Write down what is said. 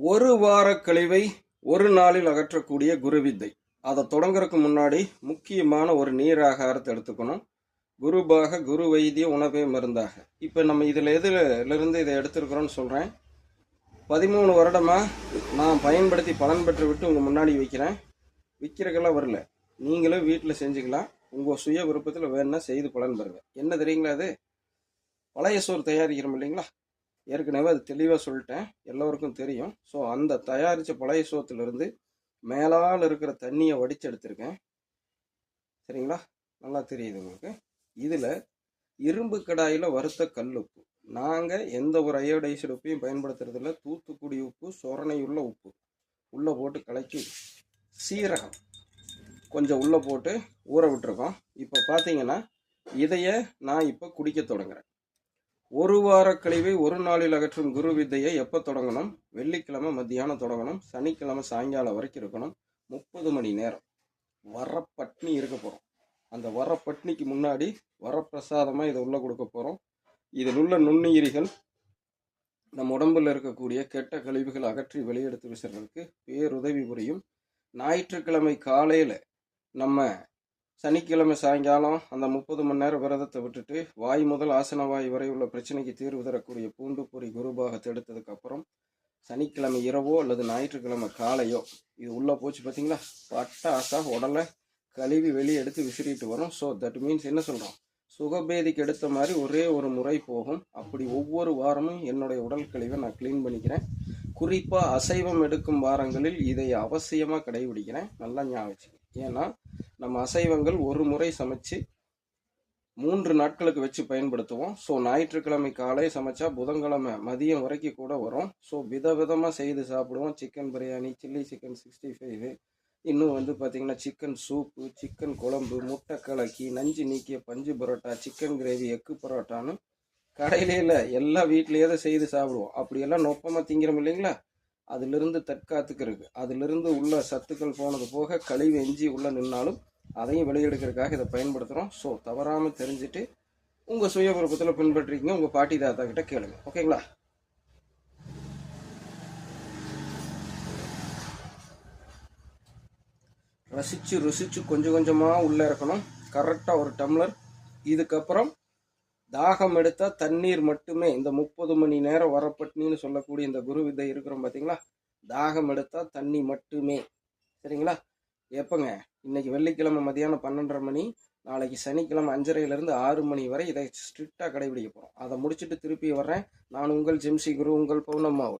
ஒரு வார கழிவை ஒரு நாளில் அகற்றக்கூடிய குருவித்தை. அதை தொடங்குறதுக்கு முன்னாடி முக்கியமான ஒரு நீராகாரத்தை எடுத்துக்கணும். குருபாக குரு வைத்திய உணவே மருந்தாக. இப்போ நம்ம இதில் எதுலேருந்து இதை எடுத்துருக்குறோன்னு சொல்கிறேன் பதிமூணு வருடமாக நான் பயன்படுத்தி பலன் பெற்று விட்டு உங்கள் முன்னாடி வைக்கிறேன். விற்கிறக்கெல்லாம் வரல. நீங்களும் வீட்டில் செஞ்சுக்கலாம். உங்கள் சுய விருப்பத்தில் வேணுன்னா செய்து பலன் பெறுங்க. என்ன தெரியுங்களா அது பழைய சோறு தயாரிக்கிறோம் இல்லைங்களா? ஏற்கனவே அது தெளிவாக சொல்லிட்டேன். எல்லோருக்கும் தெரியும். ஸோ அந்த தயாரித்த பழைய சோத்துலேருந்து மேலால் இருக்கிற தண்ணியை வடித்து எடுத்திருக்கேன் சரிங்களா? நல்லா தெரியுது உங்களுக்கு. இதில் இரும்பு கடாயில் வறுத்த கல் உப்பு நாங்கள் எந்த ஒரு அயோடைஸ்டு உப்பையும் பயன்படுத்துறதில்ல. தூத்துக்குடி உப்பு சொரணையுள்ள உப்பு. உள்ளே போட்டு கலக்கி சீரகம் கொஞ்சம் உள்ளே போட்டு ஊற விட்டுருக்கோம். இப்போ பார்த்தீங்கன்னா இதையே நான் இப்போ குடிக்க தொடங்குறேன். ஒரு வார கழிவை ஒரு நாளில் அகற்றும் குரு வித்தையை எப்போ தொடங்கணும்? வெள்ளிக்கிழமை மத்தியானம் தொடங்கணும். சனிக்கிழமை சாயங்காலம் வரைக்கும் இருக்கணும். முப்பது மணி நேரம். வரப்பட்னி இருக்க போகிறோம் அந்த வர பட்னிக்கு முன்னாடி வரப்பிரசாதமாக இதை உள்ளே கொடுக்க போகிறோம் இதில் உள்ள நுண்ணுயிரிகள் நம்ம உடம்பில் இருக்கக்கூடிய கெட்ட கழிவுகளை அகற்றி வெளியெடுத்து விசுறதுக்கு பேருதவி புரியும். ஞாயிற்றுக்கிழமை காலையில் நம்ம சனிக்கிழமை சாயங்காலம் அந்த முப்பது மணி நேரம் விரதத்தை விட்டுட்டு வாய் முதல் ஆசன வாய் வரை உள்ள பிரச்சனைக்கு தீர்வு தரக்கூடிய பூண்டு பொறி குருபாகத்தை எடுத்ததுக்கு அப்புறம் சனிக்கிழமை இரவோ அல்லது ஞாயிற்றுக்கிழமை காலையோ இது உள்ளே போச்சு பார்த்தீங்களா பட்டாசா உடலை கழுவி வெளியே எடுத்து விசிறிட்டு வரும். ஸோ தட் மீன்ஸ் என்ன சொல்கிறோம் சுகபேதிக்கு எடுத்த மாதிரி ஒரே ஒரு முறை போகும். அப்படி ஒவ்வொரு வாரமும் என்னுடைய உடல் கழிவை நான் க்ளீன் பண்ணிக்கிறேன். குறிப்பாக அசைவம் எடுக்கும் வாரங்களில் இதை அவசியமாக கடைபிடிக்கிறேன். நல்லா ஞாபகம் ஏன்னா நம்ம அசைவங்கள் ஒரு முறை சமைச்சு மூன்று நாட்களுக்கு வச்சு பயன்படுத்துவோம். ஸோ ஞாயிற்றுக்கிழமை காலை சமைச்சா புதன்கிழமை மதியம் வரைக்கும் கூட வரும். ஸோ விதவிதமாக செய்து சாப்பிடுவோம். Chicken biryani chilli chicken sixty five இன்னும் வந்து பார்த்தீங்கன்னா சிக்கன் சூப்பு சிக்கன் குழம்பு முட்டை கலக்கி நஞ்சு நீக்கிய பஞ்சு பரோட்டா சிக்கன் கிரேவி எக்கு பரோட்டான்னு கடையிலே இல்லை எல்லா வீட்லேயே தான் செய்து சாப்பிடுவோம். அப்படியெல்லாம் நொப்பமாக திங்கிறோம் இல்லைங்களா? அதிலிருந்து தற்காத்துக்கிறதுக்கு அதிலிருந்து உள்ள சத்துக்கள் போனது போக கழிவு எஞ்சி உள்ள நின்னாலும் அதையும் வெளியெடுக்கிறதுக்காக இதை பயன்படுத்துகிறோம் ஸோ தவறாமல் தெரிஞ்சுட்டு உங்கள் சுய விருப்பத்தில் பின்பற்றிக்கிங்க. உங்கள் பாட்டி தாத்தா கிட்ட கேளுங்க. ஓகேங்களா ரசித்து ருசித்து கொஞ்சம் கொஞ்சமாக உள்ளே இருக்கணும் கரெக்டாக ஒரு டம்ளர். இதுக்கப்புறம் தாகம் எடுத்தால் தண்ணீர் மட்டுமே. இந்த முப்பது மணி நேரம் வரப்பட்னின்னு சொல்லக்கூடிய இந்த குரு வித்தை இருக்கிறோம் பார்த்தீங்களா தாகம் எடுத்தால் தண்ணி மட்டுமே. சரிங்களா? எப்போங்க? இன்னைக்கு வெள்ளிக்கிழமை மதியானம் பன்னெண்டரை மணி நாளைக்கு சனிக்கிழமை அஞ்சரையிலேருந்து ஆறு மணி வரை இதை ஸ்ட்ரிக்டாக கடைபிடிக்க போகிறோம் அதை முடிச்சுட்டு திருப்பி வர்றேன். நான் உங்கள் ஜெம்சி குரு உங்கள் பௌர்ணம்மா